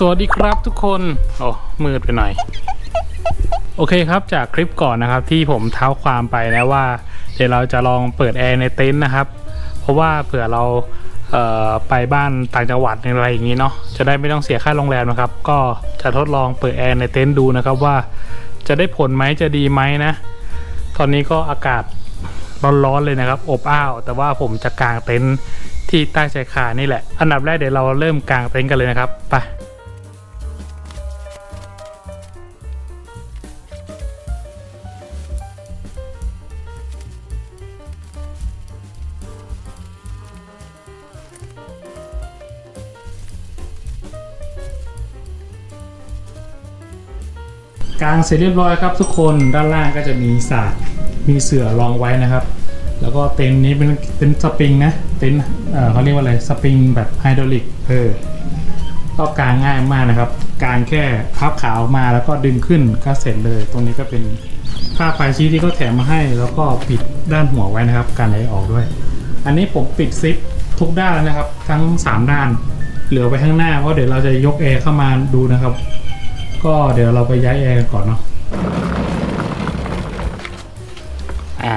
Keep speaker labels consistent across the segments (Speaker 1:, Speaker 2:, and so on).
Speaker 1: สวัสดีครับทุกคนโอ้มืดไปหน่อย โอเคครับจากคลิปก่อนนะครับที่ผมเท้าความไปนะว่า เดี๋ยวเราจะลองเปิดแอร์ในเต็นท์นะครับ เพราะว่าเผื่อเราเไปบ้านต่างจังหวัดอะไรอย่างนี้เนาะจะได้ไม่ต้องเสียค่าโรงแรมนะครับ ก็จะทดลองเปิดแอร์ในเต็นท์ดูนะครับว่าจะได้ผลไหมจะดีไหมนะ ตอนนี้ก็อากาศร้อนๆเลยนะครับ อบอ้าว แต่ว่าผมจะกางเต็นท์ที่ใต้ชายคานี่แหละ อันดับแรกเดี๋ยวเราเริ่มกางเต็นท์กันเลยนะครับ ไป กางเสร็จเรียบร้อยครับทุกคนด้านล่างก็จะมีสาดมีเสื่อรองไว้นะครับ แล้วก็เต็นท์นี้เป็นเป็นสปริงนะเต็นท์เอ่อเขาเรียกว่าอะไรสปริงแบบไฮดรอลิกเออก็กางง่ายมากนะครับกางแค่พับขาออกมาแล้วก็ดึงขึ้นก็เสร็จเลย ตรงนี้ก็เป็นผ้าไฟชีทที่เขาแถมมาให้ แล้วก็ปิดด้านหัวไว้นะครับการไหลออกด้วย อันนี้ผมปิดซิปทุกด้านแล้วนะครับ ทั้ง 3 ด้าน เหลือไว้ข้างหน้าเพราะเดี๋ยวเราจะยกแอร์เข้ามาดูนะครับ ก็เดี๋ยวเราไปย้ายแอร์กันก่อนเนาะอ่า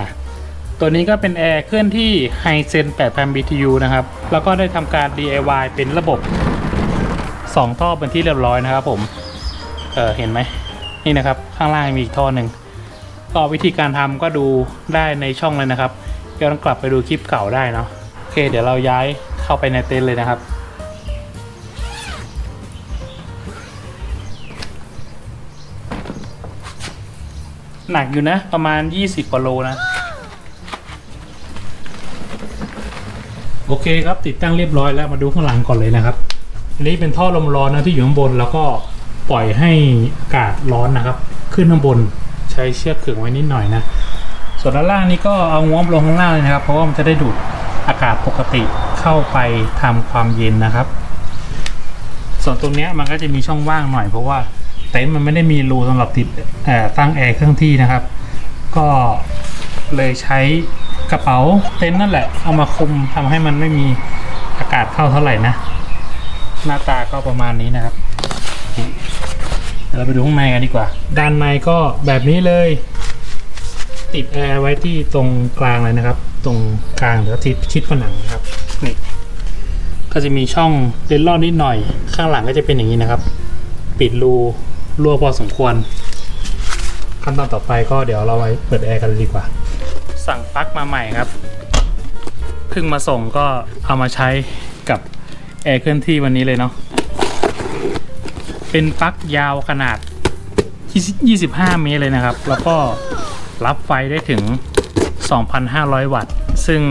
Speaker 1: ตัวนี้ก็เป็นแอร์เคลื่อนที่ h i s e n 8000 BTU นะครับ แล้วก็ได้ทำการ DIY เป็นระบบ 2 ท่อเป็นที่เรียบร้อยนะครับผม เออเห็นไหม นี่นะครับ ข้างล่างมีอีกท่อหนึ่งก็วิธีการทำก็ดูได้ในช่องเลยนะครับย้อนกลับไปดูคลิปเก่าได้เนาะโอเค เดี๋ยวเราย้ายเข้าไปในเต็นท์เลยนะครับ หนักอยู่นะ ประมาณ 20กว่าโลนะ โอเคครับติดตั้งเรียบร้อยแล้วมาดูข้างหลังก่อนเลยนะครับอันนี้เป็นท่อลมร้อนนะที่อยู่ข้างบนแล้วก็ปล่อยให้อากาศร้อนนะครับ ขึ้นข้างบนใช้เชือกขึงไว้นิดหน่อยนะ ส่วนด้านล่างนี้ก็เอาง้อมลงข้างล่างเลยนะครับ เพราะว่ามันจะได้ดูดอากาศปกติเข้าไปทำความเย็นนะครับ ส่วนตรงนี้มันก็จะมีช่องว่างหน่อยเพราะว่า เต็นท์มันไม่ได้มีรูสำหรับติดตั้งแอร์เครื่องที่นะครับ ก็เลยใช้กระเป๋าเต็นท์นั่นแหละ เอามาคุมทำให้มันไม่มีอากาศเข้าเท่าไหร่นะ หน้าตาก็ประมาณนี้นะครับเราไปดูข้างในกันดีกว่า ด้านในก็แบบนี้เลย ติดแอร์ไว้ที่ตรงกลางเลยนะครับ ตรงกลางหรือทิศชิดผนังนะครับนี่ก็จะมีช่องเลนลอดนิดหน่อย ข้างหลังก็จะเป็นอย่างนี้นะครับ ปิดรู รั่วพอสมควร ขั้นตอนต่อไปก็เดี๋ยวเราไปเปิดแอร์กันดีกว่า สั่งปลั๊กมาใหม่ครับเพิ่งมาส่งก็เอามาใช้กับแอร์เคลื่อนที่วันนี้เลยเนาะเป็นปลั๊กยาวขนาด 25 เมตรเลยนะครับ แล้วก็รับไฟได้ถึง 2,500 วัตต์ ซึ่ง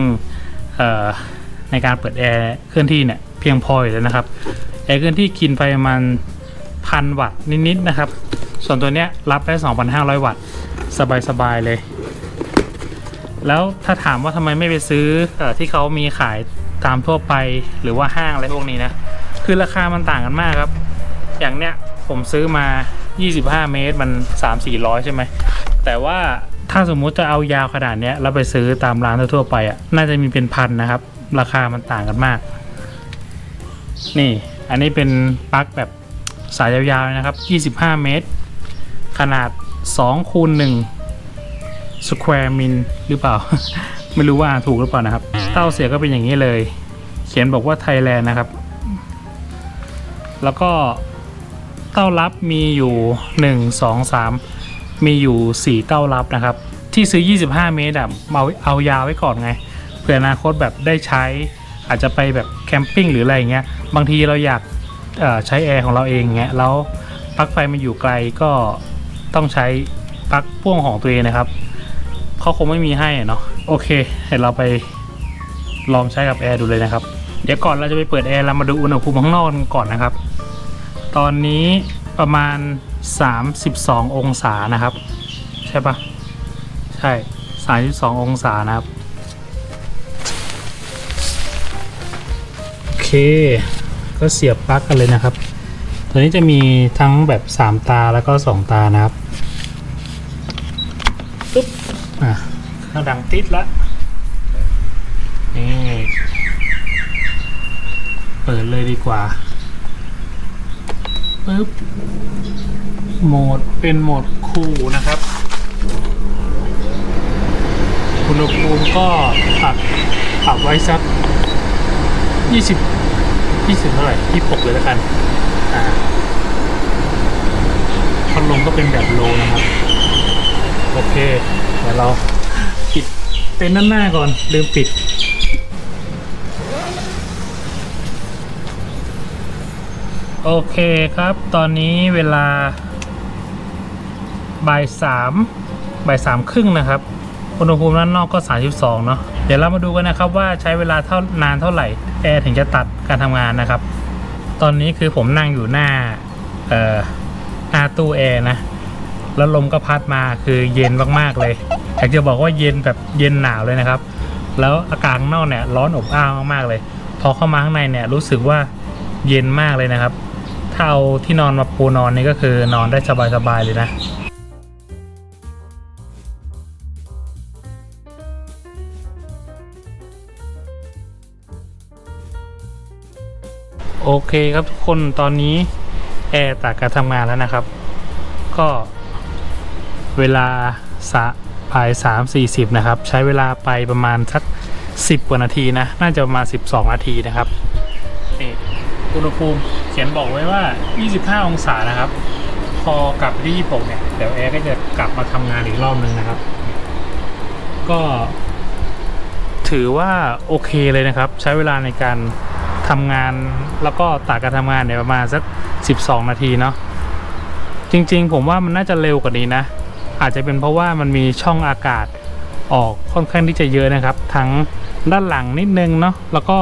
Speaker 1: ในการเปิดแอร์เคลื่อนที่เนี่ยเพียงพออยู่แล้วนะครับ แอร์เคลื่อนที่กินไฟประมาณ พันวัตต์นิดๆนะครับ ส่วนตัวเนี้ยรับได้ 2,500 วัตต์ สบายๆเลย แล้วถ้าถามว่าทำไมไม่ไปซื้ออที่เขามีขายตามทั่วไปหรือว่าห้างอะไรพวกนี้นะ คือราคามันต่างกันมากครับ อย่างเนี้ยผมซื้อมา 25 เมตรมัน 3-400 ใช่ไหม แต่ว่าถ้าสมมุติจะเอายาวขนาดเนี้ยแล้วไปซื้อตามร้านทั่วๆไปอะน่าจะมีเป็นพันนะครับ ราคามันต่างกันมาก นี่ อันนี้เป็นปลั๊กแบบ สายยาวๆนะครับ 25 เมตร ขนาด2คูณ1 square min หรือเปล่า ไม่รู้ว่าอ่านถูกหรือเปล่านะครับ เต้าเสียก็เป็นอย่างนี้เลย เขียนบอกว่าไทยแลนด์นะครับ แล้วก็เต้ารับมีอยู่ 1 2 3 มีอยู่ 4 เต้ารับนะครับ ที่ซื้อ 25 เมตรอะเอาเอายาวไว้ก่อนไง เผื่ออนาคตแบบได้ใช้อาจจะไปแบบแคมปิ้งหรืออะไรเงี้ย บางทีเราอยาก ใช้แอร์ของเราเองเงี้ยแล้วปลั๊กไฟมันอยู่ไกลก็ต้องใช้ปลั๊กพ่วงของตัวเองนะครับเขาคงไม่มีให้เนาะโอเคเดี๋ยวเราไปลองใช้กับแอร์ดูเลยนะครับ เดี๋ยวก่อนเราจะไปเปิดแอร์เรามาดูอุณหภูมิข้างนอกกันก่อนนะครับ ตอนนี้ประมาณ 32 องศานะครับ ใช่ปะใช่ 32 องศานะครับ โอเค ก็เสียบปลั๊กกันเลยนะครับ ตัวนี้จะมีทั้งแบบ 3 ตาแล้วก็ 2 ตานะครับปึ๊บอะเครื่องดังติดละนี่เปิดเลยดีกว่าปึ๊บโหมดเป็นโหมดคูลนะครับ อุณหภูมิก็ปรับปรับไว้สักยี่สิบ ยี่สิบเท่าไหร่ยี่หกเลยแล้วกัน อ่าพัดลมก็เป็นแบบโลนะครับ โอเค เดี๋ยวเราปิดเต็นท์ด้านหน้าก่อน ลืมปิดโอเคครับ ตอนนี้เวลาบ่ายสามบ่ายสามครึ่งนะครับ อุณหภูมิด้านนอกก็ 32 เนาะเดี๋ยวเรามาดูกันนะครับว่าใช้เวลาเท่านานเท่าไหร่แอร์ถึงจะตัดการทำงานนะครับ ตอนนี้คือผมนั่งอยู่หน้าเอ่อหน้าตู้แอร์นะแล้วลมก็พัดมาคือเย็นมากๆเลยอยากจะบอกว่าเย็นแบบเย็นหนาวเลยนะครับ แล้วอากาศข้างนอกเนี่ยร้อนอบอ้าวมากๆเลย พอเข้ามาข้างในเนี่ยรู้สึกว่าเย็นมากเลยนะครับ ถ้าเอาที่นอนมาปูนอนนี่ก็คือนอนได้สบายๆเลยนะ โอเคครับทุกคนตอนนี้แอร์ตัดการทำงานแล้วนะครับ ก็เวลาสะบ่ายสามสี่สิบนะครับ ใช้เวลาไปประมาณสักสิบกว่านาทีนะ น่าจะประมาณสิบสองนาทีนะครับนี่อุณหภูมิเขียนบอกไว้ว่า25องศานะครับ พอกลับไปที่26เนี่ยเดี๋ยวแอร์ก็จะกลับมาทำงานอีกรอบนึงนะครับ ก็ ถือว่าโอเคเลยนะครับ ใช้เวลาในการ ทำงานแล้วก็ตากการทำงานเนี่ยประมาณสัก 12 นาทีเนาะจริง ๆ ผมว่ามันน่าจะเร็วกว่านี้นะ อาจจะเป็นเพราะว่ามันมีช่องอากาศออกค่อนข้างที่จะเยอะนะครับ ทั้งด้านหลังนิดนึงเนาะแล้วก็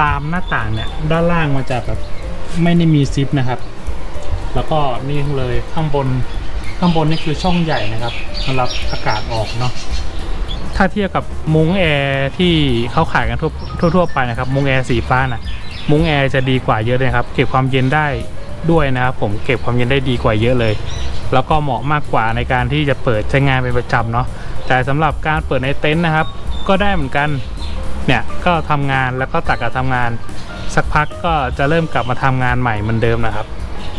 Speaker 1: ตามหน้าต่างเนี่ยด้านล่างมันจะแบบไม่ได้มีซิปนะครับ แล้วก็นี่เลยข้างบนข้างบนนี่คือช่องใหญ่นะครับสำหรับอากาศออกเนาะ ถ้าเทียบกับมุ้งแอร์ที่เขาขายกันทั่วทั่วไปนะครับ มุ้งแอร์สีฟ้าน่ะมุ้งแอร์จะดีกว่าเยอะเลยครับ เก็บความเย็นได้ด้วยนะครับ ผมเก็บความเย็นได้ดีกว่าเยอะเลย แล้วก็เหมาะมากกว่าในการที่จะเปิดใช้งานเป็นประจำเนาะแต่สำหรับการเปิดในเต็นท์นะครับ ก็ได้เหมือนกันเนี่ยก็ทำงานแล้วก็ตักกับทำงาน สักพักก็จะเริ่มกลับมาทำงานใหม่เหมือนเดิมนะครับ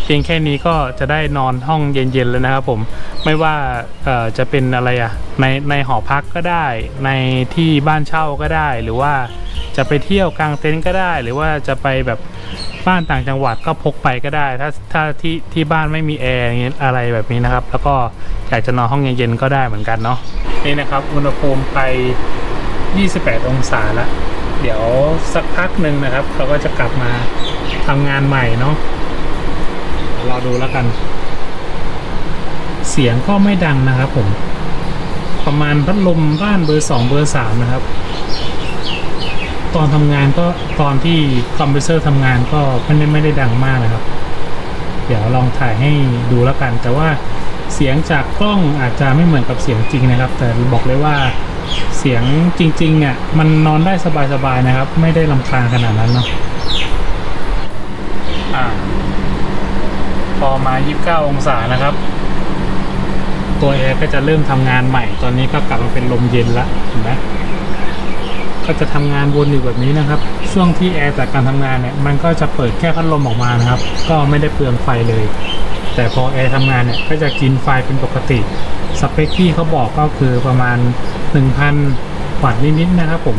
Speaker 1: พียงแค่นี้ก็จะได้นอนห้องเย็นๆเลยนะครับผมไม่ว่าจะเป็นอะไรอะในในหอพักก็ได้ ในที่บ้านเช่าก็ได้ หรือว่าจะไปเที่ยวกลางเต็นท์ก็ได้ หรือว่าจะไปแบบบ้านต่างจังหวัดก็พกไปก็ได้ ถ้าถ้าที่ที่บ้านไม่มีแอร์อะไรแบบนี้นะครับ แล้วก็อยากจะนอนห้องเย็นๆก็ได้เหมือนกันเนาะนี่นะครับอุณหภูมิไป 28 องศาแล้วเดี๋ยวสักพักหนึ่งนะครับ เราก็จะกลับมาทำงานใหม่เนาะ รอดูแล้วกัน เสียงก็ไม่ดังนะครับผม ประมาณพัดลมบ้านเบอร์สองเบอร์สามนะครับ ตอนทำงานก็ตอนที่คอมเพรสเซอร์ทำงานก็ไม่ได้ไม่ได้ดังมากนะครับ เดี๋ยวลองถ่ายให้ดูแล้วกัน แต่ว่าเสียงจากกล้องอาจจะไม่เหมือนกับเสียงจริงนะครับ แต่บอกเลยว่าเสียงจริงๆเนี่ยมันนอนได้สบายๆนะครับ ไม่ได้ลำคาญขนาดนั้นเนาะอ่า พอมา 29 องศานะครับ ตัวแอร์ก็จะเริ่มทำงานใหม่ ตอนนี้ก็กลับมาเป็นลมเย็นละเห็นไหมก็จะทำงานวนอยู่แบบนี้นะครับ ช่วงที่แอร์จากการทำงานเนี่ย มันก็จะเปิดแค่พัดลมออกมานะครับ ก็ไม่ได้เปลืองไฟเลย แต่พอแอร์ทำงานเนี่ย ก็จะกินไฟเป็นปกติ สเปคที่เขาบอกก็คือประมาณ 1,000 วัตต์นิดๆนะครับผม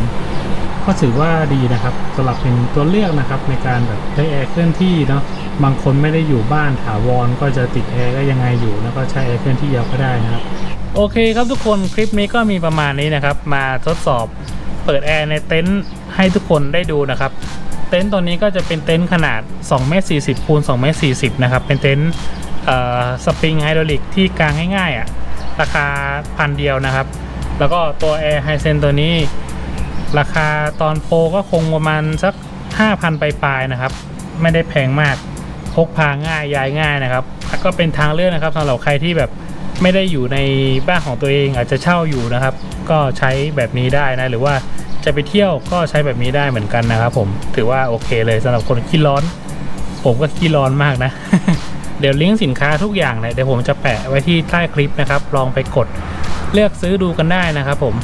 Speaker 1: ก็ถือว่าดีนะครับสำหรับเป็นตัวเลือกนะครับในการแบบใช้แอร์เคลื่อนที่เนาะ บางคนไม่ได้อยู่บ้านถาวรก็จะติดแอร์ก็ยังไงอยู่ แล้วก็ใช้แอร์เคลื่อนที่ยาวก็ได้นะครับ โอเคครับทุกคนคลิปนี้ก็มีประมาณนี้นะครับ มาทดสอบเปิดแอร์ในเต็นท์ให้ทุกคนได้ดูนะครับ เต็นท์ตัวนี้ก็จะเป็นเต็นท์ขนาด2เมตร40คูณ2เมตร40นะครับ เป็นเต็นท์สปริงไฮดรอลิกที่กางง่ายๆอะราคาพันเดียวนะครับ แล้วก็ตัวแอร์ไฮเซนตัวนี้ ราคาตอนโปรก็คงประมาณสัก 5,000 ปลายๆนะครับ ไม่ได้แพงมาก พกพาง่ายย้ายง่ายนะครับ ก็เป็นทางเลือกนะครับสำหรับใครที่แบบไม่ได้อยู่ในบ้านของตัวเองอาจจะเช่าอยู่นะครับ ก็ใช้แบบนี้ได้นะ หรือว่าจะไปเที่ยวก็ใช้แบบนี้ได้เหมือนกันนะครับ ผมถือว่าโอเคเลยสำหรับคนขี้ร้อน ผมก็ขี้ร้อนมากนะ เดี๋ยวลิงก์สินค้าทุกอย่างเนี่ยเดี๋ยวผมจะแปะไว้ที่ใต้คลิปนะครับ ลองไปกดเลือกซื้อดูกันได้นะครับ ผม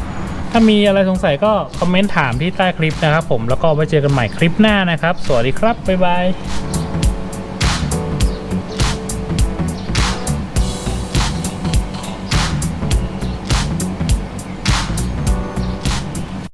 Speaker 1: ถ้ามีอะไรสงสัยก็คอมเมนต์ถามที่ใต้คลิปนะครับ ผมแล้วก็ไว้เจอกันใหม่คลิปหน้านะครับ สวัสดีครับบ๊ายบาย